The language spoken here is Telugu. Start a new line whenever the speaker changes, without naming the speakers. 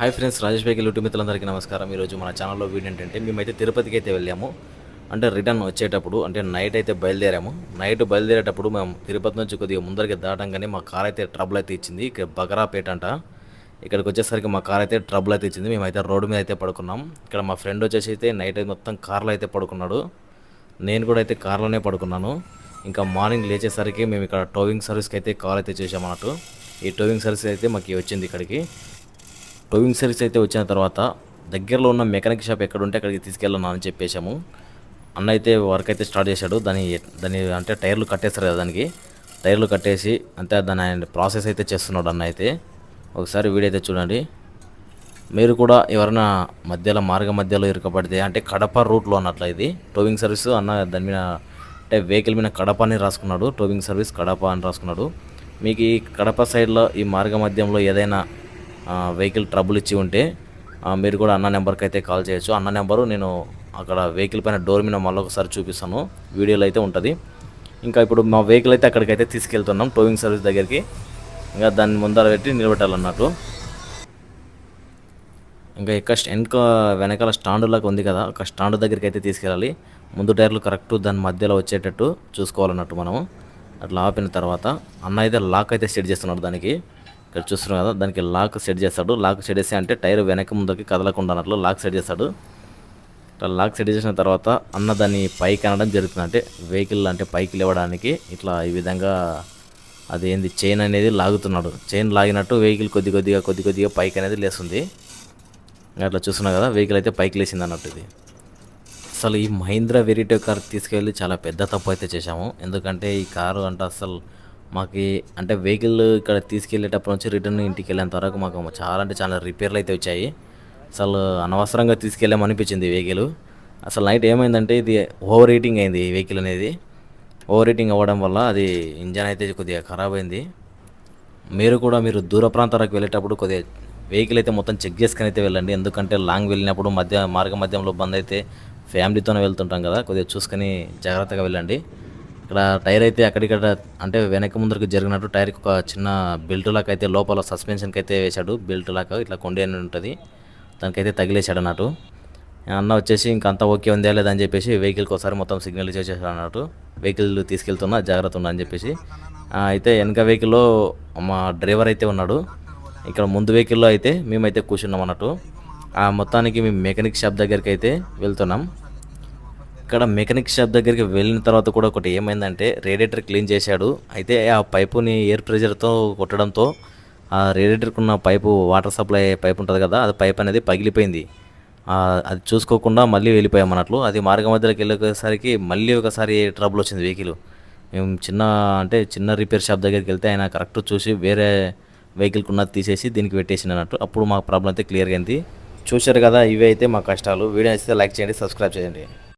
హాయ్ ఫ్రెండ్స్ రాజేష్ బైకి యూట్యూబ్ మిత్రులందరికీ నమస్కారం. ఈరోజు మన ఛానల్లో వీడియో ఏంటంటే మేమైతే తిరుపతికి అయితే వెళ్ళాము. అంటే రిటర్న్ వచ్చేటప్పుడు అంటే నైట్ అయితే బయలుదేరాము. నైట్ బయలుదేరేటప్పుడు మేము తిరుపతి నుంచి కొద్దిగా ముందరికి దాటంగానే మా కార్ అయితే ట్రబుల్ అయితే ఇచ్చింది. ఇక్కడ బగరాపేట అంట. ఇక్కడికి వచ్చేసరికి మా కార్ అయితే ట్రబుల్ అయితే ఇచ్చింది. మేమైతే రోడ్డు మీద అయితే పడుకున్నాం. ఇక్కడ మా ఫ్రెండ్ వచ్చేసి అయితే నైట్ అయితే మొత్తం కార్లో అయితే పడుకున్నాడు. నేను కూడా అయితే కార్లోనే పడుకున్నాను. ఇంకా మార్నింగ్ లేచేసరికి మేము ఇక్కడ టోవింగ్ సర్వీస్కి అయితే కాల్ అయితే చేసామన్నట్టు ఈ టోవింగ్ సర్వీస్ అయితే మాకు వచ్చింది ఇక్కడికి. టోవింగ్ సర్వీస్ అయితే వచ్చిన తర్వాత దగ్గరలో ఉన్న మెకానిక్ షాప్ ఎక్కడ ఉంటే అక్కడికి తీసుకెళ్ళను అని చెప్పేశాము. అన్న అయితే వర్క్ అయితే స్టార్ట్ చేశాడు. దాని దాని అంటే టైర్లు కట్టేస్తారు కదా దానికి. టైర్లు కట్టేసి అంటే దాని ఆయన ప్రాసెస్ అయితే చేస్తున్నాడు అన్న అయితే. ఒకసారి వీడియో అయితే చూడండి. మీరు కూడా ఎవరైనా మధ్యలో మార్గ మధ్యలో ఇరుకపడితే అంటే కడప రూట్లో అన్నట్ల ఇది. టోవింగ్ సర్వీస్ అన్న దాని మీద అంటే వెహికల్ మీద కడప అని రాసుకున్నాడు. టోవింగ్ సర్వీస్ కడప అని రాసుకున్నాడు. మీకు ఈ కడప సైడ్లో ఈ మార్గ మధ్యంలో ఏదైనా వెహికల్ ట్రబుల్ ఇచ్చి ఉంటే మీరు కూడా అన్న నెంబర్కి అయితే కాల్ చేయొచ్చు. అన్న నెంబరు నేను అక్కడ వెహికల్ పైన డోర్ మీద మళ్ళీ ఒకసారి చూపిస్తాను. వీడియోలో అయితే ఉంటుంది. ఇంకా ఇప్పుడు మా వెహికల్ అయితే అక్కడికైతే తీసుకెళ్తున్నాం టోవింగ్ సర్వీస్ దగ్గరికి. ఇంకా దాన్ని ముందర పెట్టి నిలబెట్టాలన్నట్టు. ఇంకా ఇక్కడ వెనక వెనకాల స్టాండ్ లాగా ఉంది కదా ఒక స్టాండ్ దగ్గరికి అయితే తీసుకెళ్ళాలి. ముందు టైర్లు కరెక్ట్ దాని మధ్యలో వచ్చేటట్టు చూసుకోవాలన్నట్టు మనము. అట్లా ఆపిన తర్వాత అన్న అయితే లాక్ అయితే సెట్ చేస్తున్నాడు దానికి. ఇక్కడ చూస్తున్నాం కదా దానికి లాక్ సెట్ చేస్తాడు. లాక్ సెట్ చేసి అంటే టైర్ వెనక ముందుకి కదలకుండా అన్నట్లు లాక్ సెట్ చేస్తాడు. ఇట్లా లాక్ సెట్ చేసిన తర్వాత అన్న దాన్ని పైకి అనడం జరుగుతుంది. అంటే వెహికల్ అంటే పైకి లేవడానికి ఇట్లా ఈ విధంగా అది ఏంది చైన్ అనేది లాగుతున్నాడు. చైన్ లాగినట్టు వెహికల్ కొద్ది కొద్దిగా కొద్ది కొద్దిగా పైకి అనేది లేస్తుంది. అట్లా చూస్తున్నా కదా వెహికల్ అయితే పైకి లేచింది అన్నట్టు ఇది. అసలు ఈ మహీంద్రా వెరైటీ కార్ తీసుకెళ్ళి చాలా పెద్ద తప్పు అయితే చేశాము. ఎందుకంటే ఈ కారు అంటే అసలు మాకు అంటే వెహికల్ ఇక్కడ తీసుకెళ్ళేటప్పటి నుంచి రిటర్న్ ఇంటికి వెళ్ళేంత వరకు మాకు చాలా అంటే చాలా రిపేర్లు అయితే వచ్చాయి. అసలు అనవసరంగా తీసుకెళ్ళామనిపించింది వెహికల్ అసలు నైట్ ఏమైందంటే ఇది ఓవర్ హీటింగ్ అయింది ఈ వెహికల్ అనేది. ఓవర్ హీటింగ్ అవ్వడం వల్ల అది ఇంజన్ అయితే కొద్దిగా ఖరాబ్ అయింది. మీరు కూడా మీరు దూర ప్రాంతాలకు వెళ్ళేటప్పుడు కొద్దిగా వెహికల్ అయితే మొత్తం చెక్ చేసుకుని అయితే వెళ్ళండి. ఎందుకంటే లాంగ్ వెళ్ళినప్పుడు మధ్య మార్గ మధ్యంలో బంద్ అయితే ఫ్యామిలీతోనే వెళ్తుంటాం కదా కొద్దిగా చూసుకొని జాగ్రత్తగా వెళ్ళండి. ఇక్కడ టైర్ అయితే అక్కడిక్కడ అంటే వెనక ముందరకు జరిగినట్టు టైర్కి ఒక చిన్న బెల్ట్ లాగా అయితే లోపల సస్పెన్షన్కి అయితే వేశాడు. బెల్ట్ లాగా ఇట్లా కొండే అని ఉంటుంది. దానికైతే తగిలేశాడు అన్నట్టు. అన్న వచ్చేసి ఇంక అంతా ఓకే ఉందా లేదని చెప్పేసి వెహికల్కి ఒకసారి మొత్తం సిగ్నల్ చేసేసాడు అన్నట్టు. వెహికల్ తీసుకెళ్తున్నా జాగ్రత్త ఉన్నా అని చెప్పేసి. అయితే వెనక వెహికల్లో మా డ్రైవర్ అయితే ఉన్నాడు. ఇక్కడ ముందు వెహికల్లో అయితే మేమైతే కూర్చున్నాం అన్నట్టు. ఆ మొత్తానికి మేము మెకానిక్ షాప్ దగ్గరికి అయితే వెళ్తున్నాం. ఇక్కడ మెకానిక్ షాప్ దగ్గరికి వెళ్ళిన తర్వాత కూడా ఒకటి ఏమైందంటే రేడియేటర్ క్లీన్ చేశాడు. అయితే ఆ పైపుని ఎయిర్ ప్రెషర్తో కొట్టడంతో ఆ రేడియేటర్కి ఉన్న పైపు వాటర్ సప్లై పైపు ఉంటుంది కదా అది పైప్ అనేది పగిలిపోయింది. అది చూసుకోకుండా మళ్ళీ వెళ్ళిపోయాం అన్నట్లు. అది మార్గ మధ్యలోకి వెళ్ళేసరికి మళ్ళీ ఒకసారి ట్రబుల్ వచ్చింది వెహికల్ మేము చిన్న అంటే చిన్న రిపేర్ షాప్ దగ్గరికి వెళ్తే ఆయన కరెక్ట్ చూసి వేరే వెహికల్కి ఉన్నది తీసేసి దీనికి పెట్టేసింది అన్నట్టు. అప్పుడు మా ప్రాబ్లం అయితే క్లియర్గా అయింది. చూశారు కదా ఇవి అయితే మా కష్టాలు. వీడియో అయితే లైక్ చేయండి సబ్స్క్రైబ్ చేయండి.